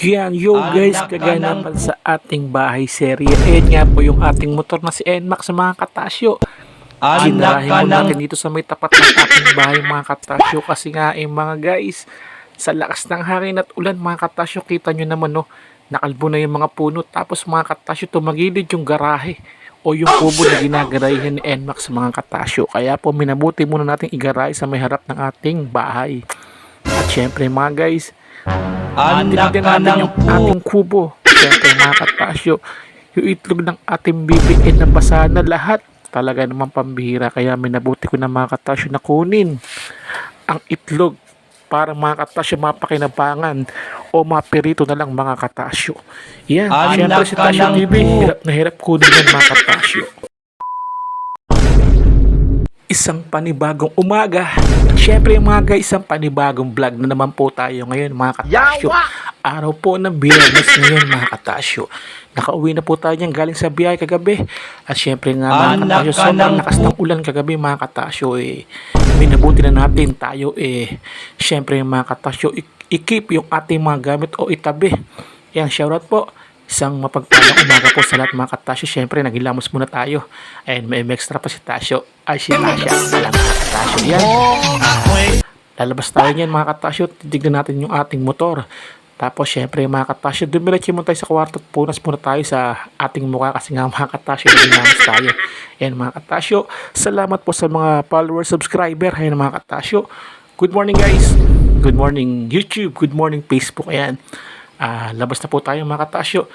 Yan, yo guys, kaganapan sa ating bahay serye. Ayan nga po yung ating motor na si NMAX sa mga katasyo. Ka mo ng natin dito sa may tapat ng ating bahay mga katasyo kasi nga eh mga guys, sa lakas ng hangin at ulan mga katasyo, kita nyo naman no, nakalbo na yung mga puno tapos mga katasyo tumagilid yung garahe o yung kubo na ginagarayan ni NMAX sa mga katasyo. Kaya po minabuti muna natin igarahe sa may harap ng ating bahay. At syempre mga guys, anak ka ng ating kubo. Siyempre mga katasyo, yung itlog ng ating bibi ay nabasa na lahat. Talaga naman pambihira. Kaya minabuti ko na mga katasyo na kunin ang itlog para mga katasyo mapakinabangan o mapirito na lang mga katasyo. Yan, Anak siyempre si Tasyo TV, hirap na hirap kunin yan mga katasyo. Isang panibagong umaga. Siyempre mga guys, isang panibagong vlog na naman po tayo ngayon mga katasyo. Araw po ng biyernes ngayon mga katasyo. Nakauwi na po tayo niyan galing sa biyahe kagabi. At syempre nga mga Anak katasyo, ka sobrang ng lakas ng ulan kagabi mga katasyo eh. Minabuti na natin tayo eh. Syempre mga katasyo, i- i-keep yung ating mga gamit o itabi. Yan, shoutout po. Isang mapagpalang umaga po sa lahat mga katasyo. Siyempre, naghilamos muna tayo. And may extra pa si Tasyo. Ay, si Tasya. Alam katasyo yan. Lalabas tayo niyan mga katasyo. Titignan natin yung ating motor. Tapos syempre mga katasyo, dumiretso muna tayo sa kwarto at punas muna tayo sa ating mukha kasi nga mga katasyo, naghilamos tayo. Yan mga katasyo, salamat po sa mga follower, subscriber. Ayan mga katasyo. Good morning guys. Good morning YouTube. Good morning Facebook. Ayan. Ah, labas na po tayo mga katasyo.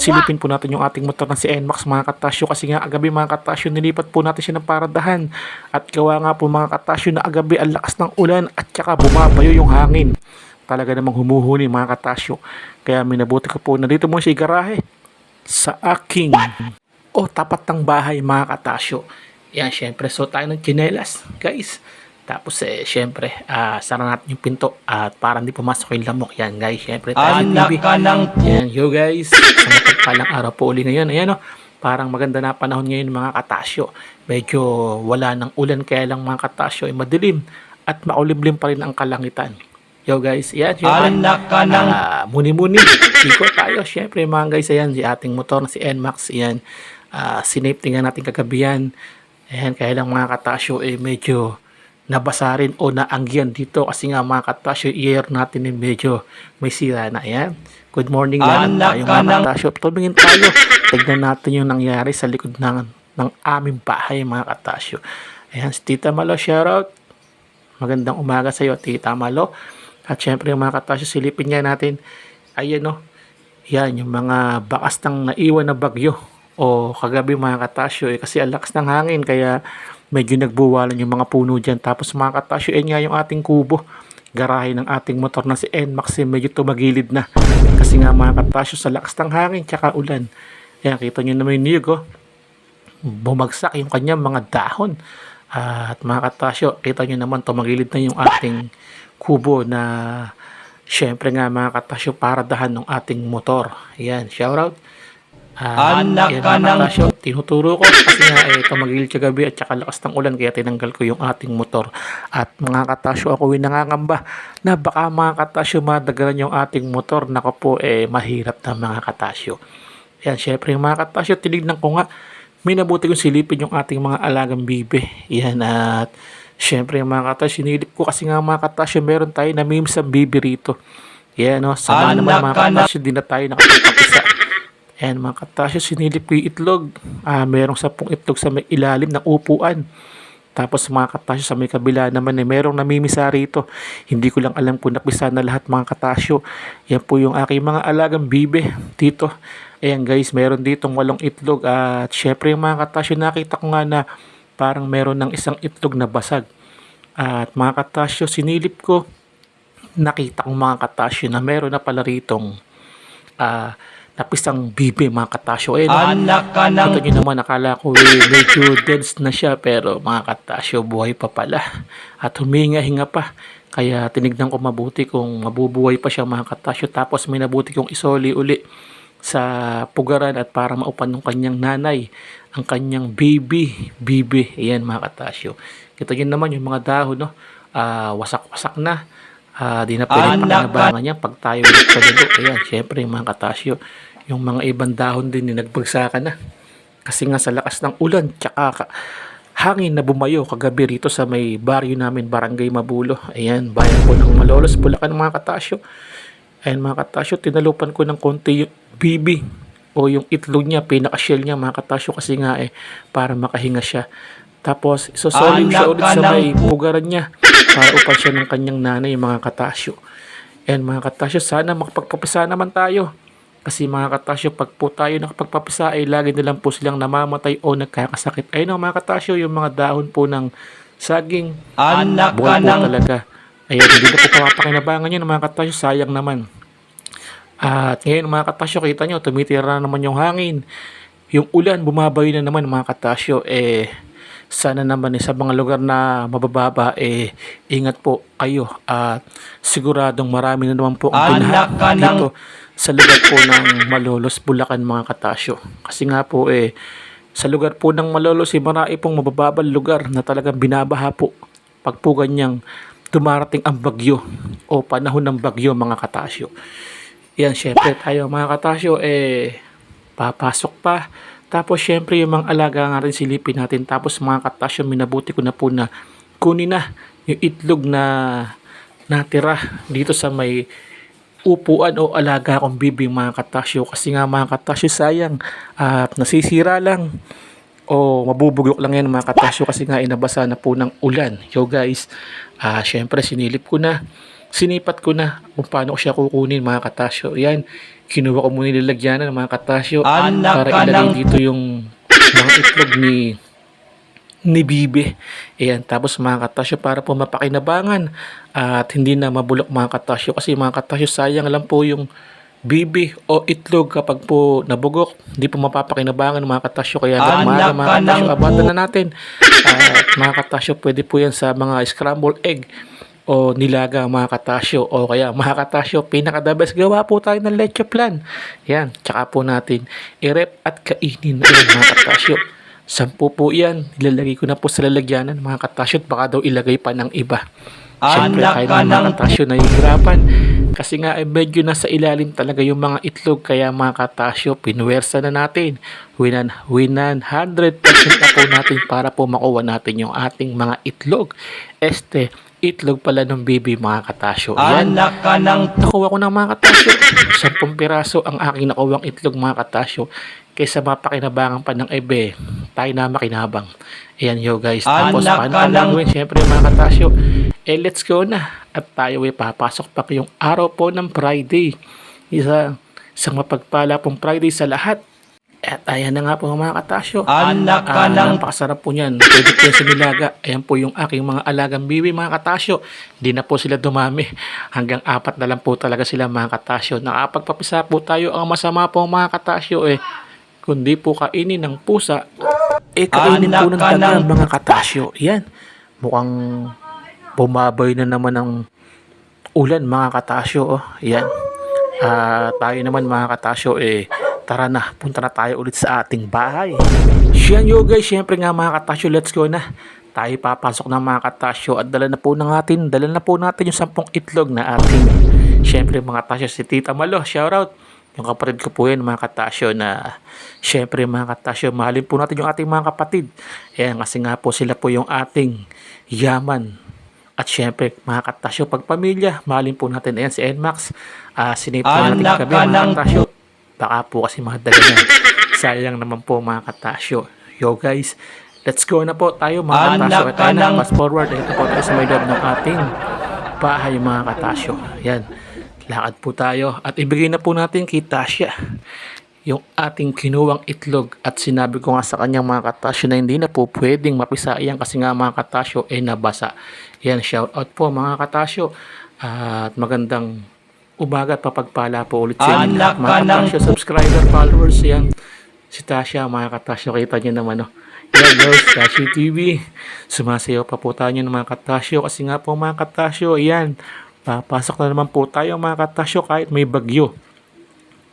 Silipin po natin yung ating motor na si NMAX mga katasyo kasi nga agabi mga katasyo nilipat po natin siya ng paradahan at gawa nga po mga katasyo na agabi ang lakas ng ulan at saka bumabayo yung hangin. Talaga namang humuhuni mga katasyo. Kaya minabuti ko po na dito mo siya igarahe sa aking o tapat ng bahay mga katasyo. Yan syempre so tayo ng chinelas guys. Tapos eh syempre ah sara natin yung pinto at para hindi pumasok yung lamok yan guys. Syempre anak ka ng Yan, yo guys. Mapagpalang araw po uli ngayon. Ayan o. Parang maganda na panahon ngayon mga katasyo. Medyo wala ng ulan kaya lang mga katasyo ay madilim at maulimlim pa rin ang kalangitan. Yo guys, yan. syempre, anak ka ng Ah, muni-muni. Iko tayo. Syempre mga guys, ayan, si ating motor na si NMAX. Ayan, uh, sinaping nga natin kagabi yan. Ayan, kaya lang mga katasyo, eh, medyo nabasa rin o naanggian dito kasi nga mga katasyo, year natin eh, medyo may sira na. Ayan. Good morning lahat Anak tayo mga ng- katasyo. Tumingin tayo. Tignan natin yung nangyari sa likod ng, ng aming bahay mga katasyo. Ayan, si Tita Malo, shoutout. Magandang umaga sa iyo, Tita Malo. At syempre yung mga katasyo, silipin nga natin. Ayan no. Yan, yung mga bakas ng naiwan na bagyo. O kagabi mga katasyo, eh, kasi ang lakas ng hangin, kaya medyo nagbuwalan yung mga puno dyan. Tapos mga katasyo, yan nga yung ating kubo. Garahe ng ating motor na si NMAX, eh, medyo tumagilid na. Kasi nga mga katasyo, sa lakas ng hangin, tsaka ulan. Yan, kita nyo naman yung niyog, oh bumagsak yung kanyang mga dahon. At mga katasyo, kita nyo naman tumagilid na yung ating kubo na syempre nga mga katasyo paradahan ng ating motor. Yan, shoutout. Ah, Anak ka ng- tinuturo ko kasi nga eh, tumagilid kagabi at saka lakas ng ulan kaya tinanggal ko yung ating motor. At mga katasyo, ako nangangamba na baka mga katasyo madagalan yung ating motor. Nako po, eh, mahirap na mga katasyo. Yan, syempre yung mga katasyo, tinignan ko nga, may nabuti kong silipin yung ating mga alagang bibe. Yan, at syempre yung mga katasyo, sinilip ko kasi nga mga katasyo, meron tayo na meme sa bibe rito. Yan, no, sama Anak naman mga katasyo, di na tayo nakapagpapisa. Yan, mga katasyo, sinilip ko yung itlog. Ah, merong sapong itlog sa may ilalim ng upuan. Tapos mga katasyo sa may kabila naman eh, merong namimisa rito. Hindi ko lang alam kung napisa na lahat mga katasyo. Yan po yung aking mga alagang bibe dito. Ayan guys, meron ditong walong itlog. At syempre yung mga katasyo, nakita ko nga na parang meron ng isang itlog na basag. At mga katasyo, sinilip ko, nakita kong mga katasyo na meron na pala ritong ah, napisang bibe mga katasyo. Oh. anak ka ng Ito nyo naman, akala ko eh, medyo dense na siya pero mga katasyo, buhay pa pala. At huminga-hinga pa. Kaya tinignan ko mabuti kung mabubuhay pa siya mga katasyo. Tapos may nabuti kong isoli uli sa pugaran at para maupan ng kanyang nanay ang kanyang baby, bibi. Ayan mga katasyo. Kita nyo naman yung mga dahon, no? Ah, wasak-wasak na. Ah, di na pwede Anak pakinabangan yan pag tayo nagpadugo. Ayan, syempre mga katasyo, yung mga ibang dahon din ni nagbagsakan na. Kasi nga sa lakas ng ulan, tsaka ka- hangin na bumayo kagabi rito sa may baryo namin, Barangay Mabulo. Ayan, bayan po ng Malolos, Bulacan mga katasyo. Ayan mga katasyo, tinalupan ko ng konti yung bibi o yung itlog niya, pinaka-shell niya mga katasyo kasi nga eh, para makahinga siya. Tapos, isosolve siya ulit sa may pugaran niya para upan siya ng kanyang nanay mga katasyo. And mga katasyo, sana makapagpapisa naman tayo. Kasi mga katasyo, pag po tayo nakapagpapisa ay lagi nilang po silang namamatay o nagkakasakit. Ayun ang mga katasyo, yung mga dahon po ng saging, Anak ka ng talaga. Ayan, hindi na po papakinabangan yun mga katasyo, sayang naman. At ngayon mga katasyo, kita nyo, tumitira na naman yung hangin. Yung ulan, bumabayo na naman mga katasyo. Eh, sana naman eh, sa mga lugar na mabababa, eh, ingat po kayo. At siguradong marami na naman po ang binaha ng- dito sa lugar po ng Malolos, Bulacan mga katasyo. Kasi nga po eh, sa lugar po ng Malolos, eh, marami pong mabababal lugar na talagang binabaha po pag po ganyang dumarating ang bagyo o panahon ng bagyo mga katasyo. Yan, syempre tayo mga katasyo, eh, papasok pa. Tapos syempre yung mga alaga nga rin silipin natin. Tapos mga katasyo, minabuti ko na po na kunin na yung itlog na natira dito sa may upuan o alaga kong bibing mga katasyo. Kasi nga mga katasyo sayang at nasisira lang o mabubugok lang yan mga katasyo kasi nga inabasa na po ng ulan. Yo guys, ah syempre sinilip ko na, sinipat ko na kung paano ko siya kukunin mga katasyo. Yan, kinuha ko muna nilalagyanan ng mga katasyo Anak para ilagay dito yung mga itlog ni ni Bibi. Ayan, tapos mga katasyo para po mapakinabangan at hindi na mabulok mga katasyo kasi mga katasyo sayang lang po yung bibi o itlog kapag po nabugok. Hindi po mapapakinabangan ng mga katasyo kaya maaga mga ka katasyo abatan na natin. At mga katasyo pwede po yan sa mga scrambled egg o nilaga mga katasyo o kaya mga katasyo pinaka the best gawa po tayo ng leche plan yan tsaka po natin i-rep at kainin na yan mga katasyo Sampu po yan. Nilalagay ko na po sa lalagyanan mga katasyo at baka daw ilagay pa ng iba. Siyempre, Anak kahit ka ng mga katasyo nahihirapan. Kasi nga eh, medyo nasa ilalim talaga yung mga itlog. Kaya mga katasyo, pinuwersa na natin. Winan, winan 100% na po natin para po makuha natin yung ating mga itlog. Este, itlog pala ng baby mga katasyo. Yan. Anak ka ng Nakuha ko ng mga katasyo. Sampung piraso ang aking nakuwang itlog mga katasyo. Kaysa mapakinabangan pa ng ebe, tayo na makinabang. Ayan yo guys. Tapos Anak paano ka ng- gagawin? Siyempre mga katasyo, eh let's go na. At tayo ay papasok pa yung araw po ng Friday. Isa, isang mapagpala pong Friday sa lahat. At ayan na nga po mga katasyo. Anak ka ng napakasarap po niyan. Pwede po sa nilaga. Ayan po yung aking mga alagang bibi mga katasyo. Hindi na po sila dumami. Hanggang apat na lang po talaga sila mga katasyo. Nakapagpapisa po tayo. Ang masama po mga katasyo eh. Kundi po kainin ng pusa. Eh kainin Anak po ng ng- mga katasyo. Yan. Mukhang bumabay na naman ng ulan mga katasyo. Oh. Yan. Ah, tayo naman mga katasyo eh tara na, punta na tayo ulit sa ating bahay. Siyan yo guys, syempre nga mga katasyo, let's go na. Tayo papasok ng mga katasyo at dala na po ng atin, dala na po natin yung sampung itlog na ating syempre mga katasyo si Tita Malo, shout out. Yung kapatid ko po yan mga katasyo na syempre mga katasyo, mahalin po natin yung ating mga kapatid. Ayan, kasi nga po sila po yung ating yaman at syempre, mga katasyo, pag pamilya, mahalin po natin. Ayan, si NMAX. Uh, sinave po natin kagabi, ka mga katasyo. Baka po kasi mga daga yan. Sayang naman po, mga katasyo. Yo guys, let's go na po tayo, mga Anak katasyo. At ka ayan na, fast forward. Ito po tayo sa may loob ng ating bahay, mga katasyo. Ayan, lakad po tayo. At ibigay na po natin kay Tasha yung ating kinuwang itlog at sinabi ko nga sa kanyang mga katasyo na hindi na po pwedeng mapisa yan kasi nga mga katasyo ay nabasa. Yan, shout out po mga katasyo at magandang umaga at papagpala po ulit sa inyo Anak mga ng- katasyo, subscriber, followers yan. Si Tasha mga katasyo, kita nyo naman oh. Yan guys, Tashi TV. Sumasayaw pa po tayo ng mga katasyo kasi nga po mga katasyo, ayan, papasok na naman po tayo mga katasyo kahit may bagyo.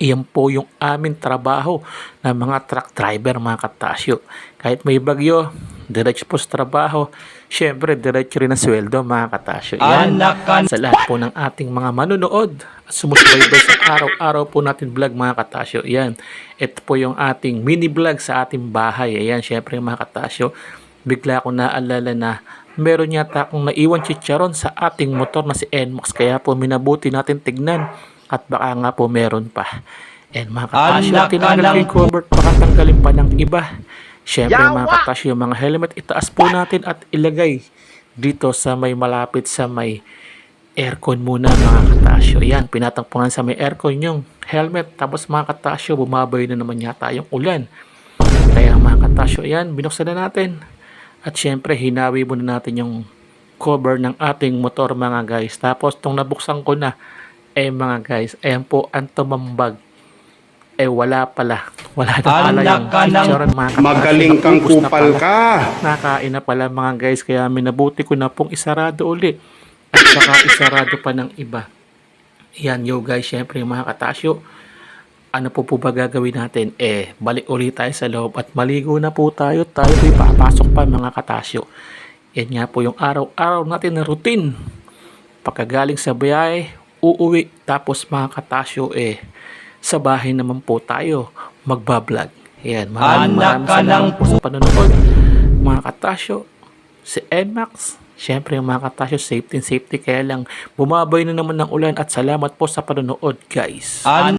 Iyan po yung aming trabaho ng mga truck driver mga katasyo. Kahit may bagyo, diretso po sa trabaho. Siyempre, diretso rin ang sweldo mga katasyo. Yan sa lahat po ng ating mga manonood at sumusubaybay sa araw-araw po natin vlog mga katasyo. Yan. Ito po yung ating mini vlog sa ating bahay. Ayan, syempre mga katasyo. Bigla ko naalala na meron yata akong naiwan chicharon sa ating motor na si NMAX. Kaya po minabuti natin tignan at baka nga po meron pa. And mga katasyo, Anak ka tinanggal ko ng- yung cover baka tanggalin pa ng iba. Syempre mga katasyo, yung mga helmet itaas po natin at ilagay dito sa may malapit sa may aircon muna mga katasyo. Yan, pinatangpungan sa may aircon yung helmet. Tapos mga katasyo, bumabay na naman yata yung ulan. Kaya mga katasyo, yan, binuksan na natin. At syempre, hinawi muna natin yung cover ng ating motor mga guys. Tapos, tong nabuksan ko na, eh mga guys, ayan po, ang tumambag. Eh wala pala. Wala na pala Anak yung ka ng- chicharon, mga katasyo. Magaling kang Naubos na kupal pala. ka. Nakain na pala mga guys kaya minabuti ko na pong isarado uli at saka isarado pa ng iba. Yan yo guys, syempre mga katasyo. Ano po po ba gagawin natin? Eh, balik ulit tayo sa loob at maligo na po tayo. Tayo po'y papasok pa mga katasyo. Yan nga po yung araw-araw natin na routine. Pagkagaling sa biyahe, uuwi. Tapos mga katasyo eh, sa bahay naman po tayo magbablog. Yan, maraming maraming salamat po sa panonood. Mga katasyo, si NMAX, Siyempre mga katasyo, safety and safety kaya lang bumabay na naman ng ulan at salamat po sa panonood guys. An